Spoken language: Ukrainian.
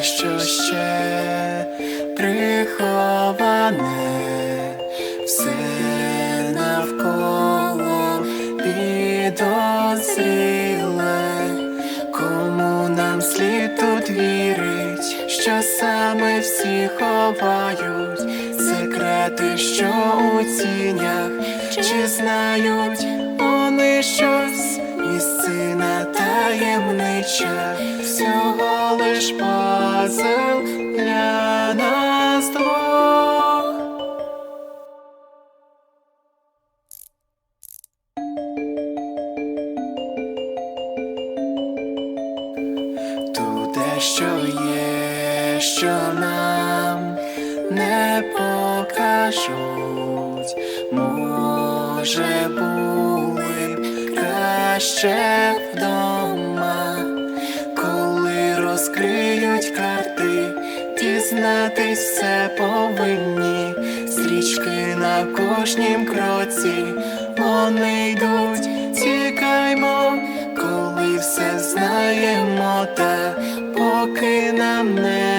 що ще приховане, все навколо підозріле, кому нам слід тут вірить, що саме всі ховають? Секрети, що у тінях, чи знають вони щось? Місцина таємнича, всього лиш пазл для нас двох. Тут дещо є, що нам не покажуть. Може, були б краще вдома, дізнатись все повинні. Стрічки на кожнім кроці, вони йдуть, тікаймо, коли все знаємо, та поки нам не